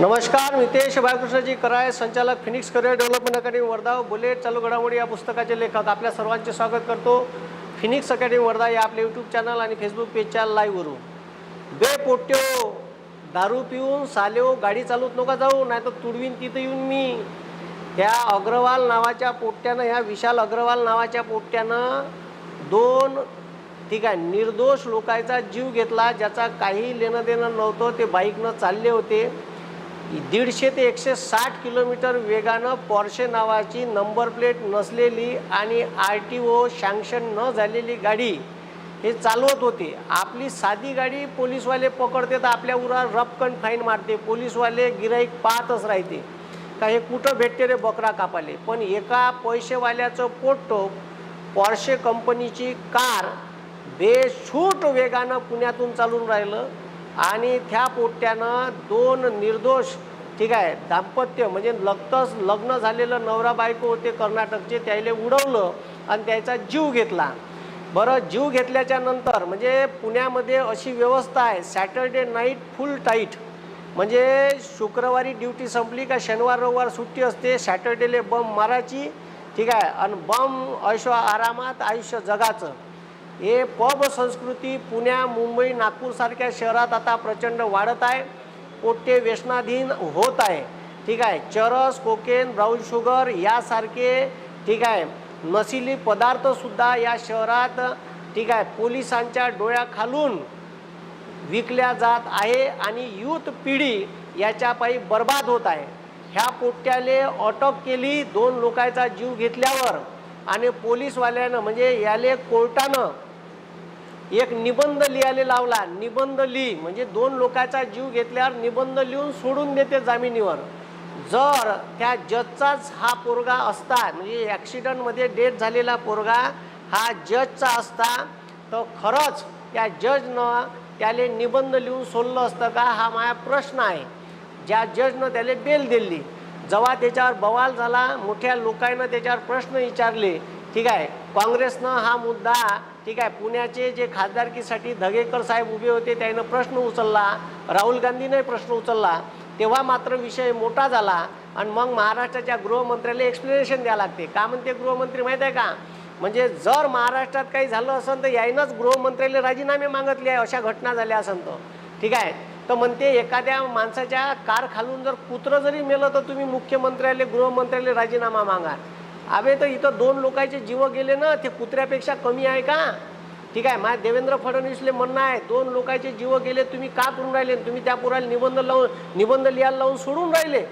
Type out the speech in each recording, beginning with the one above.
नमस्कार नितेश बाळकृष्णजी कराय संचालक Phoenix career development academy Wardha bullet चालू घडामोडी या पुस्तकाचे लेखक. आपल्या सर्वांचे स्वागत करतो फिनिक्स अकॅडमी वर्धा या आपल्या यूट्यूब चॅनल आणि फेसबुक पेजच्या लाईव्हवरून बे पोट्यो दारू पिऊन सालेव गाडी चालवत नका जाऊ नाही तर तुडवीन तिथं येऊन मी ह्या अग्रवाल नावाच्या पोट्यानं ह्या विशाल अग्रवाल नावाच्या पोट्यानं दोन ठीक आहे निर्दोष लोकांचा जीव घेतला ज्याचा काही लेणं देणं नव्हतं ते बाईकनं चालले होते. दीडशे ते एकशे साठ किलोमीटर वेगानं पॉर्शे नावाची नंबर प्लेट नसलेली आणि आर टी ओ शँक्शन न झालेली गाडी हे चालवत होते. आपली साधी गाडी पोलीसवाले पकडते तर आपल्या उरावर रपकन फाईन मारते. पोलीसवाले गिराईक पाहतच राहते. का हे कुठं भेटते रे बकरा कापाले? पण एका पैसेवाल्याचं पोट्टो पॉर्शे कंपनीची कार बेछूट वेगानं पुण्यातून चालून राहिलं. आणि त्या पोट्यानं दोन निर्दोष ठीक आहे दाम्पत्य म्हणजे लगतच लग्न झालेलं नवरा बायको होते कर्नाटकचे त्याला उडवलं आणि त्याचा जीव घेतला. बरं जीव घेतल्याच्या नंतर म्हणजे पुण्यामध्ये अशी व्यवस्था आहे सॅटर्डे नाईट फुल टाईट. म्हणजे शुक्रवारी ड्युटी संपली का शनिवार रविवार सुट्टी असते सॅटर्डेले बम मारायची ठीक आहे आणि बम ऐशो आरामात आयुष्य जगाचं. हे पब संस्कृती पुण्या मुंबई नागपूरसारख्या शहरात आता प्रचंड वाढत आहे. पोट्टे व्यसनाधीन होत आहे. ठीक आहे. चरस कोकेन ब्राऊन शुगर यासारखे ठीक आहे नशिली पदार्थसुद्धा या शहरात ठीक आहे पोलिसांच्या डोळ्याखालून विकल्या जात आहे आणि यूथ पिढी याच्यापायी बर्बाद होत आहे. ह्या पोट्याले अटक केली दोन लोकांचा जीव घेतल्यावर आणि पोलीसवाल्यानं म्हणजे याले कोर्टानं एक निबंध लिहायला लावला. निबंध लिही म्हणजे दोन लोकांचा जीव घेतल्यावर निबंध लिहून सोडून देते जामिनीवर. जर त्या जजचाच हा पोरगा असता म्हणजे ॲक्सिडंटमध्ये डेथ झालेला पोरगा हा जजचा असता तर खरंच त्या जजनं त्याले निबंध लिहून सोडलं असतं का? हा माझा प्रश्न आहे. ज्या जजनं त्याला बेल दिली. जेव्हा त्याच्यावर बवाल झाला मोठ्या लोकांना त्याच्यावर प्रश्न विचारले. ठीक आहे. काँग्रेसनं हा मुद्दा ठीक आहे पुण्याचे जे खासदारकीसाठी धगेकर साहेब उभे होते त्यानं प्रश्न उचलला राहुल गांधीने प्रश्न उचलला तेव्हा मात्र विषय मोठा झाला आणि मग महाराष्ट्राच्या गृहमंत्र्याला एक्सप्लेनेशन द्यावं लागते. का म्हणते गृहमंत्री माहीत आहे का? म्हणजे जर महाराष्ट्रात काही झालं असेल तर यायनंच गृहमंत्र्याला राजीनामे मागितले आहे अशा घटना झाल्या असेल तर. ठीक आहे तर म्हणते एखाद्या माणसाच्या कार खालून जर कुत्रं जरी मेलं तर तुम्ही मुख्यमंत्र्याला गृहमंत्र्याला राजीनामा मागा. अबे तर इथं दोन लोकांचे जीव गेले ना ते कुत्र्यापेक्षा कमी आहे का? ठीक आहे माझ्या देवेंद्र फडणवीसले म्हणणं आहे दोन लोकांचे जीव गेले तुम्ही का करून राहिले? तुम्ही त्या पुराला निबंध लावून निबंध लिहायला लावून सोडून राहिले.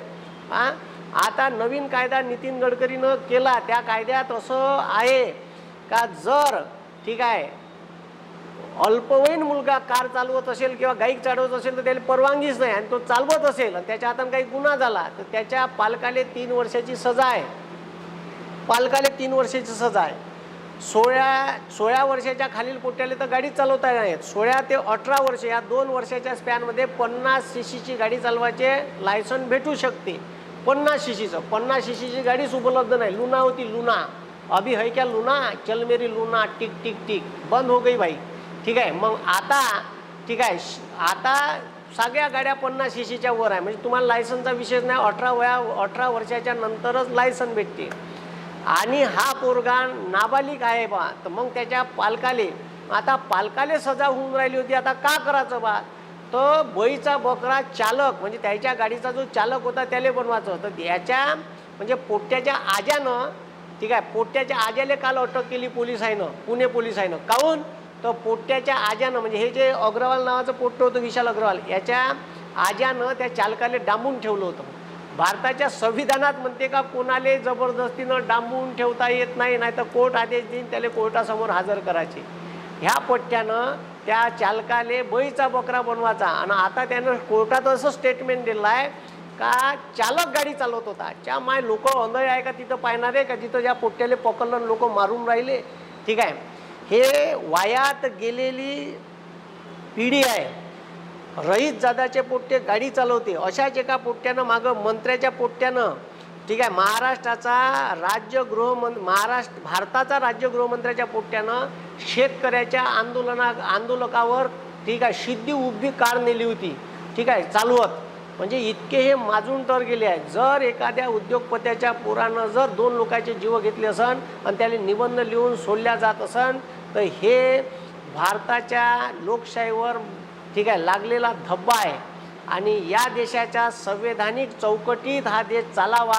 हां आता नवीन कायदा नितीन गडकरीनं केला त्या कायद्यात असं आहे का जर ठीक आहे अल्पवयीन मुलगा कार चालवत असेल किंवा गाईक चालवत असेल तर त्याला परवानगीच नाही आणि तो चालवत असेल. आणि त्याच्या हातानं काही गुन्हा झाला तर त्याच्या पालकाले तीन वर्षाची सजा आहे. पालकाला तीन वर्षाची सजा आहे. सोळा सोळा वर्षाच्या खालील पोट्याले तर गाडी चालवता येणार नाहीत सोळा ते अठरा वर्ष या दोन वर्षाच्या स्पॅनमध्ये पन्नास सी सीची गाडी चालवायचे लायसन भेटू शकते. पन्नास सी सीचं पन्नास सी सीची गाडीच उपलब्ध नाही. लुना होती लुना. अभी है क्या लुना? चल मेरी लुना. Tick tick tick. बंद हो गई भाई. ठीक आहे. मग आता ठीक आहे. श- आता सगळ्या गाड्या पन्नास सी सीच्या वर आहे. म्हणजे तुम्हाला लायसनचा विषय नाही. अठरा वया अठरा वर्षाच्या नंतरच लायसन भेटते आणि हा पोरगा नाबालिक आहे बा. तर मग त्याच्या पालकाले आता पालकाले सजा होऊन राहिली होती आता का करायचं बा? तर बैचा बकरा चालक म्हणजे त्याच्या गाडीचा जो चालक होता त्याला बनवायचं तर याच्या म्हणजे पोट्याच्या आज्यानं ठीक आहे पोट्याच्या आज्याले काल अटक केली पोलिसाईनं पुणे पोलिसाईनं काहून? तर पोट्याच्या आज्यानं म्हणजे हे जे अग्रवाल नावाचं पोट्ट होतं विशाल अग्रवाल याच्या आज्यानं त्या चालकाले डांबून ठेवलं होतं. भारताच्या संविधानात म्हणते का कोणाले जबरदस्तीनं डांबून ठेवता येत नाही नाही तर कोर्ट आदेश देईन त्याला कोर्टासमोर हजर करायचे. ह्या पट्ट्यानं त्या चालकाले बैचा बकरा बनवायचा. आणि आता त्यानं कोर्टात असं स्टेटमेंट दिलं आहे का चालक गाडी चालवत होता. च्या माय लोक अंधळे आहे का तिथं पाहणार आहे का तिथं ज्या पोट्ट्याले पकडलं लोक मारून राहिले? ठीक आहे. हे वायात गेलेली पिढी आहे. रईत जादाचे पोट्टे गाडी चालवते. अशाच एका पोट्ट्यानं मागं मंत्र्याच्या पोट्ट्यानं. ठीक आहे महाराष्ट्राचा राज्य गृहमं महाराष्ट्र भारताचा राज्य गृहमंत्र्याच्या पोट्ट्यानं शेतकऱ्याच्या आंदोलना आंदोलकावर ठीक आहे शिद्धी उभी कार नेली होती. ठीक आहे चालवत म्हणजे इतके हे माजून तर गेले आहे जर एखाद्या उद्योगपत्याच्या पोरानं जर दोन लोकांचे जीव घेतले असन आणि त्याला निबंध लिहून सोडल्या जात असन तर हे भारताच्या लोकशाहीवर ठीक आहे लागलेला धब्बा आहे. आणि या देशाच्या संवैधानिक चौकटीत हा देश चालावा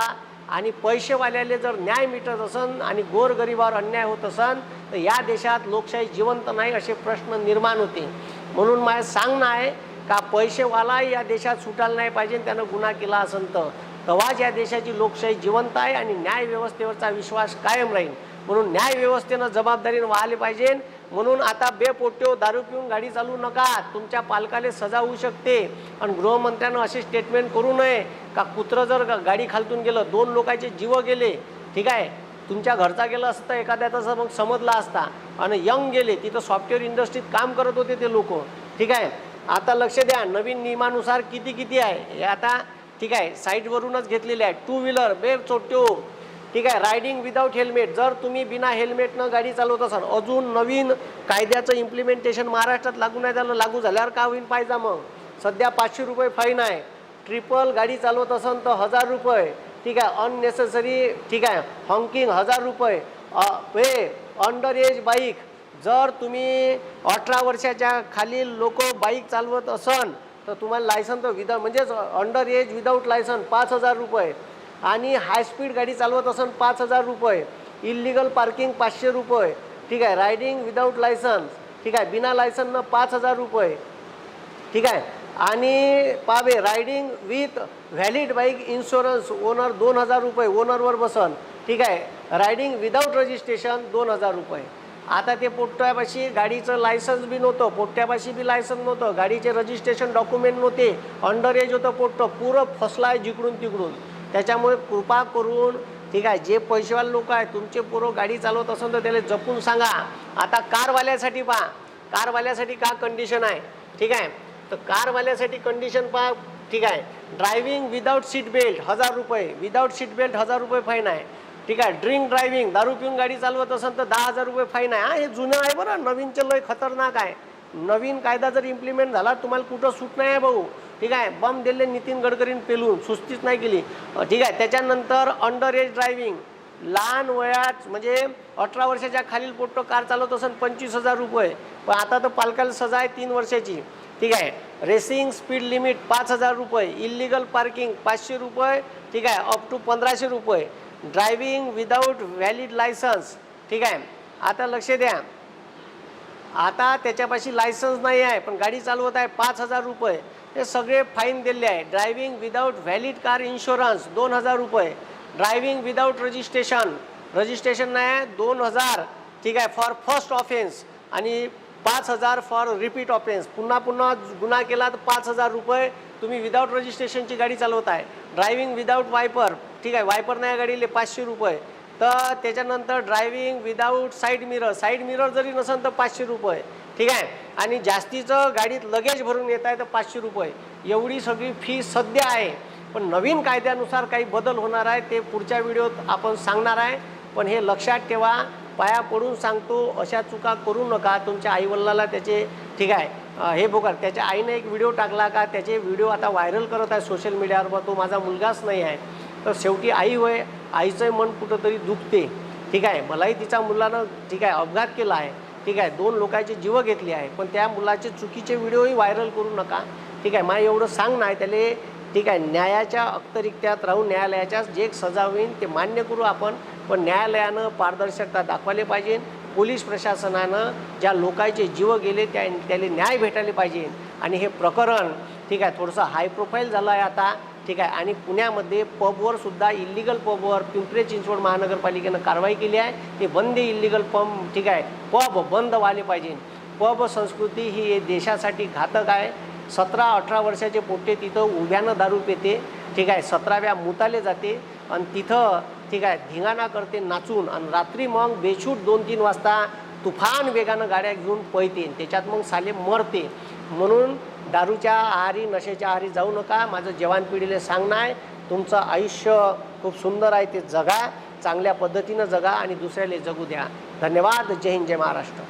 आणि पैसेवाल्याले जर न्याय मिटत असन आणि गोरगरिबावर अन्याय होत असन तर या देशात लोकशाही जिवंत नाही असे प्रश्न निर्माण होते. म्हणून माझं सांगणं आहे का पैसेवाला या देशात सुटायला नाही पाहिजे त्यानं गुन्हा केला असन तर. तेव्हाच या देशाची लोकशाही जिवंत आहे आणि न्याय व्यवस्थेवरचा विश्वास कायम राहील. म्हणून न्याय व्यवस्थेनं जबाबदारीनं वाहले पाहिजे म्हणून आता बेपोट्यो दारू पिऊन गाडी चालवू नका. तुमच्या पालकाले सजा होऊ शकते. आणि गृहमंत्र्यानं असे स्टेटमेंट करू नये का कुत्रं जर गाडी खालतून गेलं दोन लोकांचे जीव गेले ठीक आहे? तुमच्या घरचा गेला असतं एखाद्या तसं मग समजला असता आणि यंग गेले तिथं सॉफ्टवेअर इंडस्ट्रीत काम करत होते ते लोक ठीक आहे? आता लक्ष द्या नवीन नियमानुसार किती किती आहे? हे आता ठीक आहे साईटवरूनच घेतलेले आहे. टू व्हीलर बेर चोट्यो ठीक आहे रायडिंग विदाऊट हेल्मेट जर तुम्ही बिना हेल्मेटनं गाडी चालवत असाल अजून नवीन कायद्याचं इम्प्लिमेंटेशन महाराष्ट्रात लागू नाही झालं लागू झाल्यावर का होईल पाहिजे मग? सध्या पाचशे रुपये फाईन आहे. ट्रिपल गाडी चालवत असाल तर हजार रुपये. ठीक आहे अननेसेसरी ठीक आहे हॉंकिंग हजार रुपये. हे अंडर एज बाईक जर तुम्ही अठरा वर्षाच्या खालील लोक बाईक चालवत असन तर तुम्हाला लायसन तर विदा म्हणजेच अंडर एज विदाऊट लायसन पाच हजार रुपये. आणि हाय स्पीड गाडी चालवत असन पाच हजार रुपये. इल्लिगल पार्किंग पाचशे रुपये. ठीक आहे रायडिंग विदाऊट लायसन्स ठीक आहे बिना लायसननं पाच हजार रुपये. ठीक आहे आणि पावे riding with valid bike insurance owner दोन हजार रुपये ओनरवर बसन. ठीक आहे रायडिंग विदाऊट रजिस्ट्रेशन दोन हजार रुपये. आता ते पोट्ट्यापाशी गाडीचं लायसन्स बी नव्हतं पोट्ट्यापाशी बी लायसन्स नव्हतं. गाडीचे रजिस्ट्रेशन डॉक्युमेंट नव्हते. अंडर एज होतं पोट्टं पुरं फसलं आहे जिकडून तिकडून. त्याच्यामुळे कृपा करून ठीक आहे जे पैसेवाले लोक आहेत तुमचे पोरं गाडी चालवत असेल तर त्याला जपून सांगा. आता कारवाल्यासाठी पहा. कारवाल्यासाठी का कंडिशन आहे? ठीक आहे? तर कारवाल्यासाठी कंडिशन पहा. ठीक आहे? ड्रायव्हिंग विदाऊट सीट बेल्ट हजार रुपये. विदाऊट सीट बेल्ट हजार रुपये फाईन आहे. ठीक आहे? ड्रिंक ड्रायव्हिंग दारू पिऊन गाडी चालवत असेल तर दहा हजार रुपये फाईन आहे. हा हे जुनं आहे बरं. नवीनचं लय खतरनाक आहे. नवीन कायदा जर इम्प्लिमेंट झाला तुम्हाला कुठं सूट नाही आहे भाऊ. ठीक आहे बम दिले नितीन गडकरीन पेलून सुस्तीच नाही केली. ठीक आहे त्याच्यानंतर अंडर एज ड्रायव्हिंग लहान वयात म्हणजे अठरा वर्षाच्या खालील पोट्टो कार चालवत असेल पंचवीस हजार रुपये. पण आता तर पालकाला सजा आहे तीन वर्षाची. ठीक आहे रेसिंग स्पीड लिमिट पाच हजार रुपये इलिगल पार्किंग पाचशे रुपये ठीक आहे अप टू पंधराशे रुपये. ड्रायव्हिंग विदाऊट व्हॅलिड लायसन्स ठीक आहे. आता लक्ष द्या. आता त्याच्यापाशी लायसन्स नाही आहे पण गाडी चालवत आहे पाच हजार रुपये. हे सगळे फाईन दिले आहे. Driving without valid car insurance दोन हजार रुपये. ड्रायव्हिंग विदाऊट रजिस्ट्रेशन रजिस्ट्रेशन नाही आहे दोन हजार. ठीक आहे फॉर फर्स्ट ऑफेन्स आणि पाच हजार फॉर रिपीट ऑफेन्स पुन्हा पुन्हा गुन्हा केला तर पाच हजार रुपये तुम्ही विदाऊट रजिस्ट्रेशनची गाडी चालवत आहे ड्रायव्हिंग विदाऊट वायपर ठीक आहे वायपर नाही गाडीले पाचशे रुपये. तर त्याच्यानंतर driving without side mirror side mirror जरी नसेल तर पाचशे रुपये. ठीक आहे? आणि जास्तीचं गाडीत लगेज भरून येत आहे तर पाचशे रुपये. एवढी सगळी फी सध्या आहे. पण नवीन कायद्यानुसार काही बदल होणार आहे ते पुढच्या व्हिडिओत आपण सांगणार आहे. पण हे लक्षात ठेवा पाया पडून सांगतो अशा चुका करू नका. तुमच्या आईवडिलाला त्याचे ठीक आहे? हे बघा त्याच्या आईने एक व्हिडिओ टाकला का त्याचे व्हिडिओ आता व्हायरल करत आहे सोशल मीडियावर बा तो माझा मुलगाच नाही आहे. तर शेवटी आई होय आईचं मन कुठंतरी दुखते. ठीक आहे? मलाही तिच्या मुलानं ठीक आहे अपघात केला आहे. ठीक आहे? दोन लोकांचे जीव घेतले आहे. पण त्या मुलाचे चुकीचे व्हिडिओही व्हायरल करू नका. ठीक आहे? मला एवढं सांग नाही त्याला ठीक आहे न्यायाच्या अखतरित्यात राहून न्यायालयाच्या जे सजा होईल ते मान्य करू आपण. पण न्यायालयानं पारदर्शकता दाखवायला पाहिजे. पोलीस प्रशासनानं ज्या लोकांचे जीव गेले त्या त्याला न्याय भेटायला पाहिजे. आणि हे प्रकरण ठीक आहे थोडंसं हाय प्रोफाईल झालं आहे आता. ठीक आहे. आणि पुण्यामध्ये पबवर सुद्धा इलिगल पबवर पिंपरी चिंचवड महानगरपालिकेनं कारवाई केली आहे. ते बंद इलिगल पब ठीक आहे. पब बंद व्हायला पाहिजे. पब संस्कृती ही देशासाठी घातक आहे. सतरा अठरा वर्षाचे पोट्टे तिथं उभ्यानं दारू पेते. ठीक आहे. सतराव्या मुताले जाते. आणि तिथं ठीक आहे धिंगाणा करते नाचून. आणि रात्री मग बेछूट दोन तीन वाजता तुफान वेगानं गाड्या घेऊन पळते. त्याच्यात मग साले मरते. म्हणून दारूच्या आहारी नशेच्या आहारी जाऊ नका. माझं जवान पिढीला सांगणं आहे तुमचं आयुष्य खूप सुंदर आहे ते जगा. चांगल्या पद्धतीनं जगा आणि दुसऱ्याला जगू द्या. धन्यवाद. जय हिंद जय महाराष्ट्र.